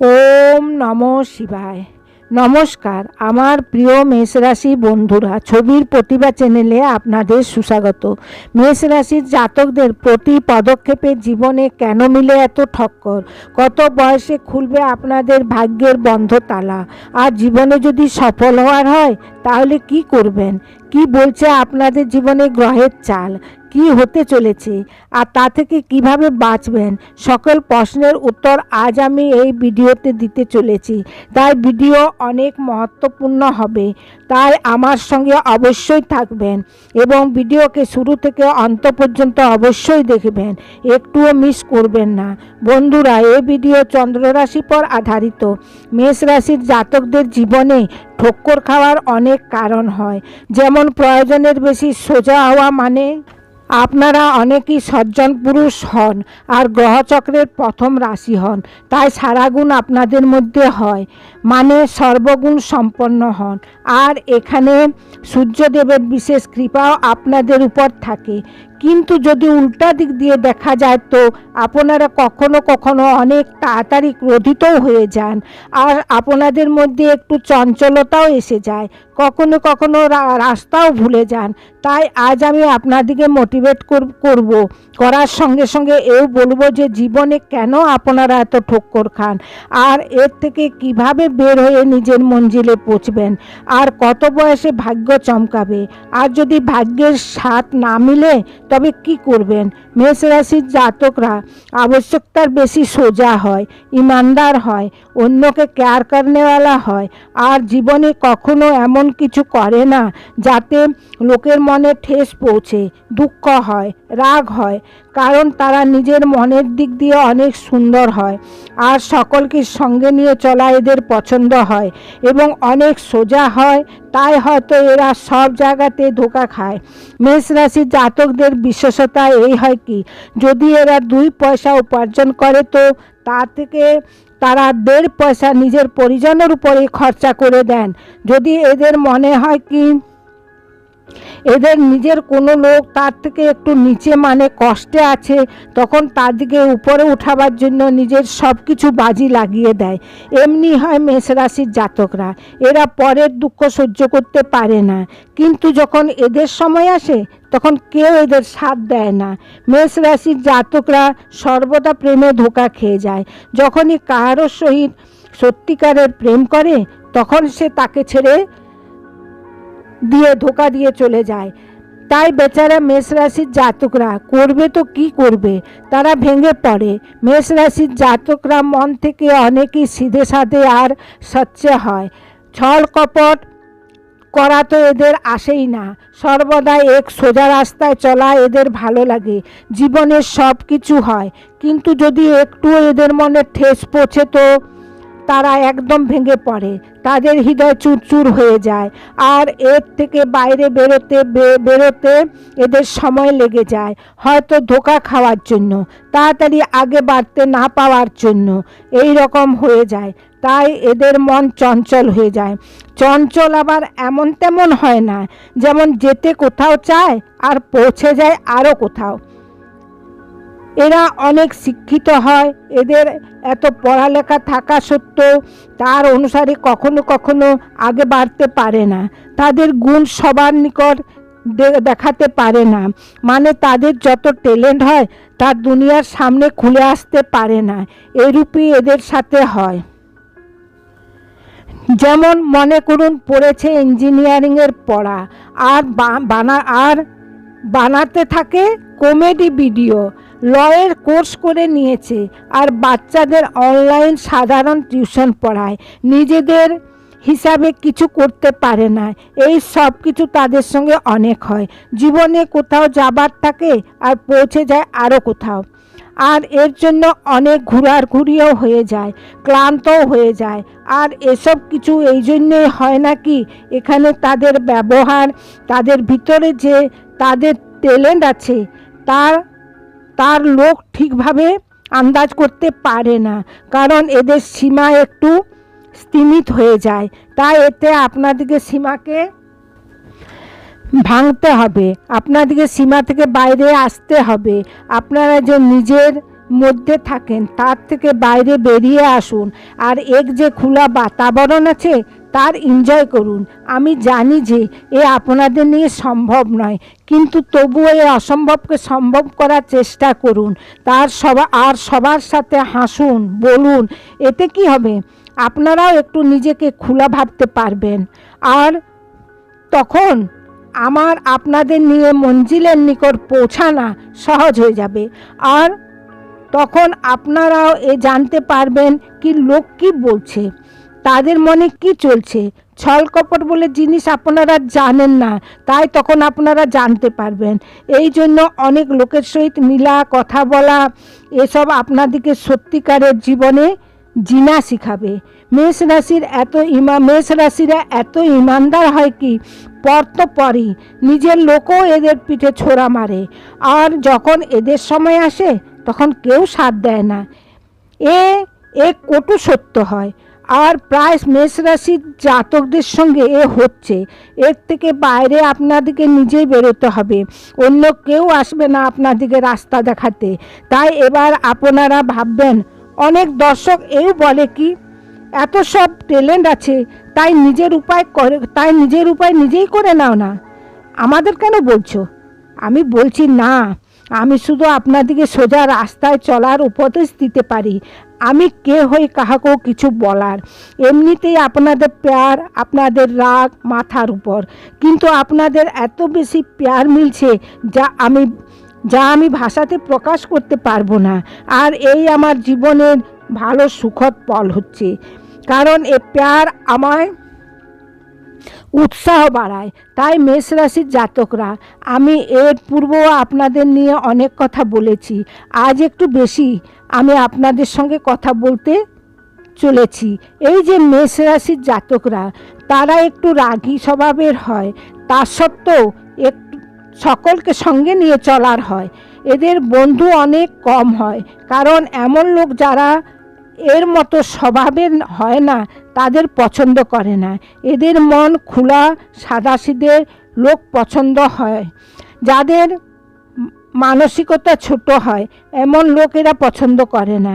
ওম নম শিবায়। নমস্কার, আমার প্রিয় মেষ রাশি বন্ধুরা, ছবির প্রতিভা চ্যানেলে আপনাদের সুস্বাগত। মেষ রাশির জাতকদের প্রতি পদক্ষেপে জীবনে কেন মিলে এত ঠক্কর? কত বয়সে খুলবে আপনাদের ভাগ্যের বন্ধ তালা? আর জীবনে যদি সফল হওয়ার হয়, তাহলে কি করবেন? কি বলছে আপনাদের জীবনে গ্রহের চাল? কি হতে চলেছে? আর তা থেকে কীভাবে বাঁচবেন? সকল প্রশ্নের উত্তর আজ আমি এই ভিডিওতে দিতে চলেছি। তাই ভিডিও অনেক মহত্বপূর্ণ হবে। তাই আমার সঙ্গে অবশ্যই থাকবেন এবং ভিডিওকে শুরু থেকে অন্ত পর্যন্ত অবশ্যই দেখবেন। একটুও মিস করবেন না। বন্ধুরা, এই ভিডিও চন্দ্র রাশি পর আধারিত। মেষ রাশির জাতকদের জীবনে ঠক্কর খাওয়ার অনেক কারণ হয়। যেমন প্রয়োজনের বেশি সোজা হওয়া মানে আপনারা অনেকেই সজ্জন পুরুষ হন আর গ্রহচক্রের প্রথম রাশি হন, তাই সারাগুণ আপনাদের মধ্যে হয়। মানে সর্বগুণ সম্পন্ন হন। আর এখানে সূর্যদেবের বিশেষ কৃপাও আপনাদের উপর থাকে। কিন্তু যদি উল্টা দিক দিয়ে দেখা যায় তো আপনারা কখনো কখনো অনেক তাড়াতাড়ি ক্রোধিতও হয়ে যান। আর আপনাদের মধ্যে একটু চঞ্চলতাও এসে যায়। কখনো কখনো রাস্তাও ভুলে যান। তাই আজ আমি আপনাদিকে মোটিভেট করব। করার সঙ্গে সঙ্গে এও বলব যে জীবনে কেন আপনারা এত ঠক্কর খান? আর এর থেকে কীভাবে বের হয়ে নিজের মঞ্জিলে পৌঁছবেন? আর কত বয়সে ভাগ্য চমকাবে? আর যদি ভাগ্যের স্বাদ না মিলে তবে কি করবেন? মেষ রাশির জাতকরা, আবশ্যকতার বেশি সোজা হয়, ইমানদার হয়, অন্যকে কেয়ার করনেওয়ালা হয়। আর জীবনে কখনো এমন কিছু করে না, যাতে লোকের মনে ঠেস পৌঁছে, দুঃখ হয়, রাগ হয়। কারণ তারা নিজের মনের দিক দিয়ে অনেক সুন্দর হয় আর সকলকে সঙ্গে নিয়ে চলা এদের পছন্দ হয় এবং অনেক সোজা হয়, তাই হয়তো এরা সব জায়গাতে ধোকা খায়। মেষ রাশির জাতকদের বিশেষতা এই হয় কি, যদি এরা দুই পয়সা উপার্জন করে তো তা থেকে তারা দেড় পয়সা নিজের পরিজনের উপরে খরচা করে দেন। যদি এদের মনে হয় কি এদের নিজের কোনো লোক তার থেকে একটু নিচে মানে কষ্টে আছে, তখন তার দিকে উপরে উঠাবার জন্য নিজের সব কিছু বাজি লাগিয়ে দেয়। এমনি হয় মেষ রাশির জাতকরা। এরা পরের দুঃখ সহ্য করতে পারে না। কিন্তু যখন এদের সময় আসে, তখন কেউ এদের সাথ দেয় না। মেষ রাশির জাতকরা সর্বদা প্রেমে ধোকা খেয়ে যায়। যখনই কারোর সহিত সত্যিকারের প্রেম করে, তখন সে তাকে ছেড়ে দিয়ে ধোকা দিয়ে চলে যায়। তাই বেচারা মেষ রাশির জাতকরা, করবে তো কি করবে? তারা ভেঙে পড়ে। মেষ রাশির জাতকরা মন থেকে অনেকেই সিধে সাধে আর সচ্চে হয়। ছল কপট করা তো এদের আসেই না। সর্বদা এক সোজা রাস্তায় চলা এদের ভালো লাগে। জীবনের সব কিছু হয়। কিন্তু যদি একটু এদের মনে ঠেস পৌঁছে তো তারা একদম ভেঙে পড়ে, তাদের হৃদয় চুরচুর হয়ে যায়। আর এর থেকে বাইরে বেরোতে বেরোতে এদের সময় লেগে যায়, হয়তো ধোকা খাওয়ার জন্য, তাড়াতাড়ি আগে বাড়তে না পাওয়ার জন্য। এই রকম হয়ে যায়, তাই এদের মন চঞ্চল হয়ে যায়। চঞ্চল আবার এমন তেমন হয় না, যেমন যেতে কোথাও চায় আর পৌঁছে যায় আরও কোথাও। এরা অনেক শিক্ষিত হয়। এদের এত পড়ালেখা থাকা সত্ত্বেও তার অনুসারে কখনো কখনো আগে বাড়তে পারে না। তাদের গুণ সবার নিকট দেখাতে পারে না। মানে তাদের যত ট্যালেন্ট হয়, তা দুনিয়ার সামনে খুলে আসতে পারে না। এরূপই এদের সাথে হয়। যেমন মনে করুন, পড়েছে ইঞ্জিনিয়ারিংয়ের পড়া। আর বানা, আর বানাতে থাকে কমেডি ভিডিও লয়ের কোর্স করে নিয়েছে আর বাচ্চাদের অনলাইন সাধারণ টিউশন পড়ায়। নিজেদের হিসাবে কিছু করতে পারে না। এই সব কিছু তাদের সঙ্গে অনেক হয়। জীবনে কোথাও যাবার থাকে আর পৌঁছে যায় আরও কোথাও। আর এর জন্য অনেক ঘোরার ঘুরিও হয়ে যায়, ক্লান্তও হয়ে যায়। আর এসব কিছু এই জন্যই হয় নাকি এখানে তাদের ব্যবহার, তাদের ভিতরে যে তাদের ট্যালেন্ট আছে, তার তার লোক ঠিকভাবে আন্দাজ করতে পারে না, কারণ এদের সীমা একটু স্তীমিত হয়ে যায়। তাই এতে আপনাদেরকে সীমাকে ভাঙতে হবে আপনাদেরকে সীমা থেকে বাইরে আসতে হবে। আপনারা যে নিজের মধ্যে থাকেন, তার থেকে বাইরে বেরিয়ে আসুন। আর এক যে খোলা বাতাবরণ আছে তার এনজয় করুন। আমি জানি যে এ আপনাদের নিয়ে সম্ভব নয়, কিন্তু তবুও এই অসম্ভবকে সম্ভব করার চেষ্টা করুন। তার সবা আর সবার সাথে হাসুন, বলুন, এতে কি হবে? আপনারাও একটু নিজেকে খোলা ভাবতে পারবেন। আর তখন আমার আপনাদের নিয়ে মঞ্জিলের নিকট পৌঁছানা সহজ হয়ে যাবে। আর তখন আপনারাও এ জানতে পারবেন কি লোক কি বলছে। তাদের মনে কি চলছে? ছল কপট বলে জিনিস আপনারা জানেন না, তাই তখন আপনারা জানতে পারবেন। এই জন্য অনেক লোকের সহিত মিলা, কথা বলা, এসব আপনাদেরকে সত্যিকারের জীবনে জিনা শিখাবে। মেষ রাশির এত ইমা, মেষ রাশিরা এত ইমানদার হয় কি? পর তো পরই। নিজের লোকও এদের পিঠে ছোড়া মারে। আর যখন এদের সময় আসে, তখন কেউ সাথ দেয় না। এ এ কটু সত্য হয়। আর প্রায় মেষ রাশির জাতকদের সঙ্গে এ হচ্ছে। এর থেকে বাইরে আপনাদেরকে নিজেই বেরোতে হবে। অন্য কেউ আসবে না আপনাদেরকে রাস্তা দেখাতে। তাই এবার আপনারা ভাববেন, অনেক দর্শক এও বলে কি, এত সব ট্যালেন্ট আছে, তাই নিজের উপায় করে, তাই নিজের উপায় নিজেই করে নাও না। আমাদের কেন বলছো? আমি বলছি না। আমি শুধু আপনাদিকে সোজা রাস্তায় চলার উপদেশ দিতে পারি। আমি কে হই কাহাকেও কিছু বলার। এমনিতেই আপনাদের প্যার, আপনাদের রাগ মাথার উপর। কিন্তু আপনাদের এত বেশি প্যার মিলছে যা আমি যা আমি ভাষাতে প্রকাশ করতে পারব না। আর এই আমার জীবনের ভালো সুখদ পল হচ্ছে। কারণ এ প্যার আমায় উৎসাহ বাড়ায়। তাই মেষ রাশির জাতকরা, আমি এর পূর্বেও আপনাদের নিয়ে অনেক কথা বলেছি। আজ একটু বেশি আমি আপনাদের সঙ্গে কথা বলতে চলেছি। এই যে মেষ রাশির জাতকরা, তারা একটু রাগী স্বভাবের হয়। তা সত্ত্বেও একটু সকলকে সঙ্গে নিয়ে চলার হয়। এদের বন্ধু অনেক কম হয়। কারণ এমন লোক যারা এর মতো স্বভাবের হয় না, তাদের পছন্দ করে না। এদের মন খোলা সাদাসিদের লোক পছন্দ হয়। যাদের মানসিকতা ছোট হয়, এমন লোক এরা পছন্দ করে না।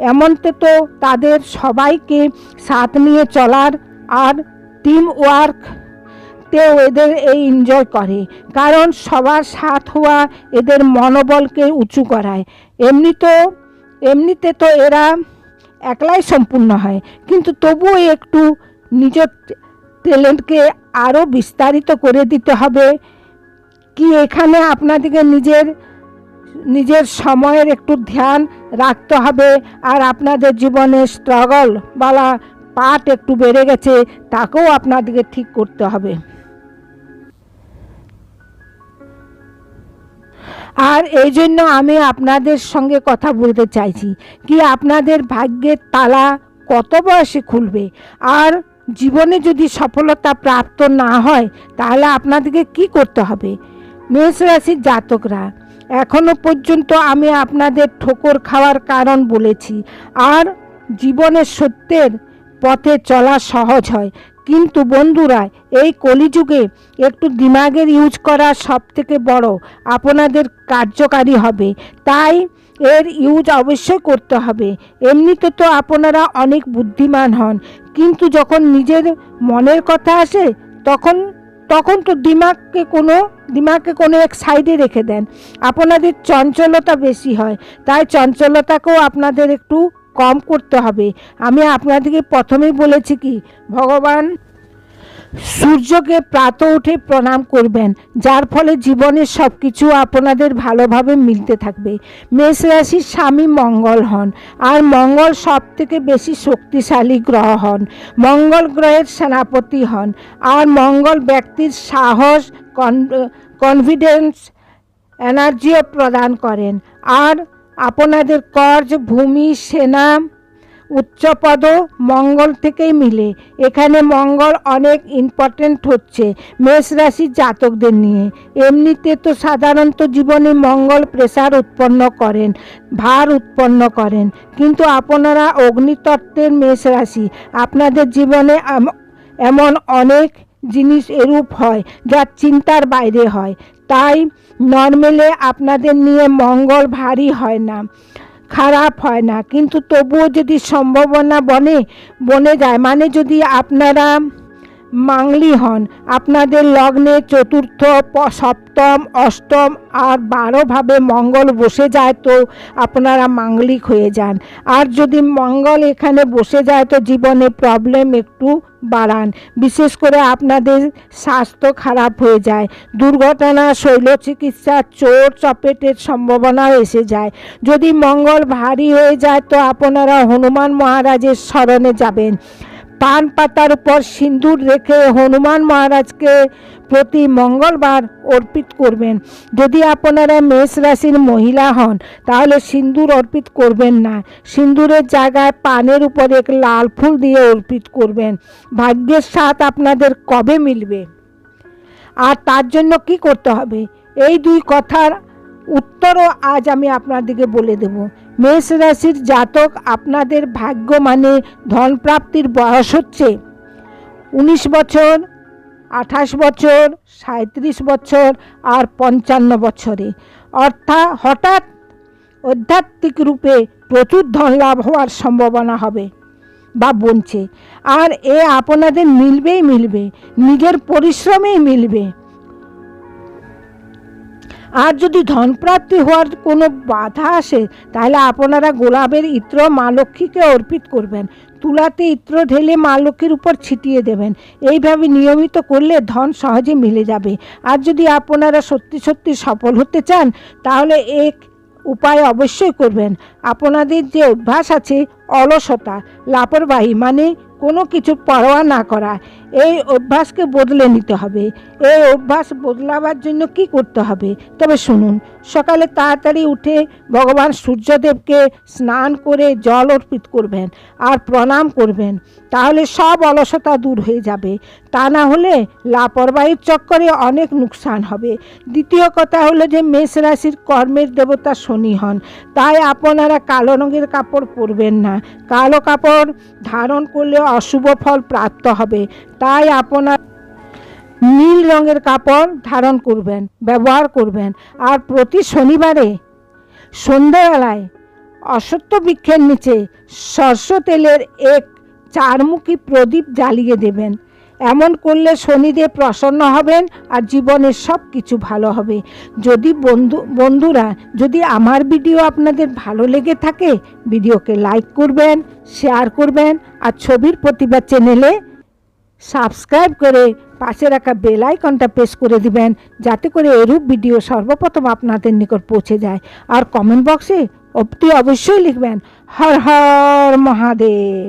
এমনতে তো তাদের সবাইকে সাথ নিয়ে চলার আর টিম ওয়ার্ক তেও এদের এই এনজয় করে। কারণ সবার সাথ হওয়া এদের মনোবলকে উঁচু করায়। এমনি তো এমনিতে তো এরা একলাই সম্পূর্ণ হয়। কিন্তু তবুও একটু নিজের ট্যালেন্টকে আরও বিস্তারিত করে দিতে হবে কি এখানে আপনাদেরকে নিজের নিজের সময়ের একটু ধ্যান রাখতে হবে আর আপনাদের জীবনে স্ট্রাগল বালা পাট একটু বেড়ে গেছে, তাকেও আপনাদেরকে ঠিক করতে হবে। আর এই জন্য আমি আপনাদের সঙ্গে কথা বলতে চাইছি কি আপনাদের ভাগ্যের তালা কত বয়সে খুলবে? আর জীবনে যদি সফলতা প্রাপ্ত না হয়, তাহলে আপনাদেরকে কি করতে হবে? মেষ রাশির জাতকরা, এখনও পর্যন্ত আমি আপনাদের ঠোকর খাওয়ার কারণ বলেছি। আর জীবনের সত্যের পথে চলা সহজ হয়। কিন্তু বন্ধুরা, এই কলিযুগে একটু দিমাগের ইউজ করা সব থেকে বড় আপনাদের কার্যকারী হবে। তাই এর ইউজ অবশ্যই করতে হবে। এমনিতে তো আপনারা অনেক বুদ্ধিমান হন, কিন্তু যখন নিজের মনের কথা আসে, তখন তখন তো দিমাগকে কোনো দিমাগকে কোনো এক সাইডে রেখে দেন। আপনাদের চঞ্চলতা বেশি হয়, তাই চঞ্চলতাকেও আপনাদের একটু কম করতে হবে। আমি আপনাদেরকে প্রথমেই বলেছি কি, ভগবান সূর্যকে প্রাত উঠে প্রণাম করবেন, যার ফলে জীবনের সব কিছু আপনাদের ভালোভাবে মিলতে থাকবে। মেষ রাশির স্বামী মঙ্গল হন, আর মঙ্গল সব থেকে বেশি শক্তিশালী গ্রহ হন। মঙ্গল গ্রহের সেনাপতি হন, আর মঙ্গল ব্যক্তির সাহস কনফিডেন্স এনার্জিও প্রদান করেন। আর আপনাদের কর্জ ভূমি, সেনা, উচ্চপদ, মঙ্গল থেকেই মিলে। এখানে মঙ্গল অনেক ইম্পর্টেন্ট হচ্ছে, মেষ রাশির জাতকদের নিয়ে। এমনিতে তো সাধারণত জীবনে মঙ্গল প্রেসার উৎপন্ন করেন, ভার উৎপন্ন করেন। কিন্তু আপনারা অগ্নিতত্ত্বের মেষ রাশি, আপনাদের জীবনে এমন অনেক জিনিস এরূপ হয়, যা চিন্তার বাইরে হয়। তাই নর্মেলে আপনাদের নিয়ে মঙ্গল ভারী হয় না, খারাপ হয় না। কিন্তু তবুও যদি সম্ভাবনা বনে বনে যায় মানে যদি আপনারা মাংলি হন। আপনাদের লগ্নে চতুর্থ সপ্তম, অষ্টম আর বারোভাবে মঙ্গল বসে যায় তো আপনারা মাঙ্গলিক হয়ে যান। আর যদি মঙ্গল এখানে বসে যায় তো জীবনে প্রবলেম একটু বাড়ান। বিশেষ করে আপনাদের স্বাস্থ্য খারাপ হয়ে যায়। দুর্ঘটনা শৈল চিকিৎসা চোর, চপেটের সম্ভাবনাও এসে যায়। যদি মঙ্গল ভারী হয়ে যায় তো আপনারা হনুমান মহারাজের স্মরণে যাবেন। পান পাতার উপর সিন্দুর রেখে হনুমান মহারাজকে প্রতি মঙ্গলবার অর্পিত করবেন। যদি আপনারা মেষ রাশির মহিলা হন, তাহলে সিন্দুর অর্পিত করবেন না। সিন্দুরের জায়গায় পানের উপর এক লাল ফুল দিয়ে অর্পিত করবেন। ভাগ্যের সাথ আপনাদের কবে মিলবে? আর তার জন্য কি করতে হবে? এই দুই কথার উত্তরও আজ আমি আপনাদেরকে বলে দেব। মেষ রাশির জাতক আপনাদের ভাগ্য মানে ধন প্রাপ্তির বয়স হচ্ছে উনিশ বছর, আঠাশ বছর সাঁত্রিশ বছর আর পঞ্চান্ন বছরে। অর্থাৎ হঠাৎ আধ্যাত্মিক রূপে প্রচুর ধন লাভ হওয়ার সম্ভাবনা হবে বা বলছে আর এ আপনাদের মিলবেই মিলবে, নিজের পরিশ্রমেই মিলবে। আর যদি ধনপ্রাপ্তি হওয়ার কোনো বাধা আসে, তাহলে আপনারা গোলাপের ইত্র মা লক্ষ্মীকে অর্পিত করবেন। তুলাতে ইত্র ঢেলে মা লক্ষ্মীর উপর ছিটিয়ে দেবেন। এইভাবে নিয়মিত করলে ধন সহজে মিলে যাবে। আর যদি আপনারা সত্যি সত্যি সফল হতে চান, তাহলে এক উপায় অবশ্যই করবেন। আপনাদের যে অভ্যাস আছে, অলসতা, লাপরবাহী মানে কোনো কিছু পরোয়া না করা। এই অভ্যাসকে বদলে নিতে হবে। এই অভ্যাস বদলাবার জন্য কি করতে হবে? তবে শুনুন সকালে তাড়াতাড়ি উঠে ভগবান সূর্যদেবকে স্নান করে জল অর্পিত করবেন আর প্রণাম করবেন। তাহলে সব অলসতা দূর হয়ে যাবে। তা না হলে লাপরবাহির চক্করে অনেক নুকসান হবে। দ্বিতীয় কথা হলো যে মেষ রাশির কর্মের দেবতা শনি হন। তাই আপনারা কালো রঙের কাপড় পরবেন না। কালো কাপড় ধারণ করলে অশুভ ফল প্রাপ্ত হবে। তাই আপনার নীল রঙের কাপড় ধারণ করবেন, ব্যবহার করবেন। আর প্রতি শনিবারে সন্ধ্যাবেলায় অসত্য বৃক্ষের নিচে সর্ষ তেলের এক চারমুখী প্রদীপ জ্বালিয়ে দেবেন। এমন করলে শনিদেব প্রসন্ন হবেন আর জীবনের সব কিছু ভালো হবে। যদি বন্ধু, বন্ধুরা, যদি আমার ভিডিও আপনাদের ভালো লেগে থাকে, ভিডিওকে লাইক করবেন, শেয়ার করবেন, আর ছবির প্রতিভা চ্যানেলে সাবস্ক্রাইব করে পাশে রাখা বেল আইকনটা প্রেস করে দিবেন, যাতে করে এরূপ ভিডিও সর্বপ্রথম আপনাদের নিকট পৌঁছে যায়। আর কমেন্ট বক্সে অবধি অবশ্যই লিখবেন, হর হর মহাদেব।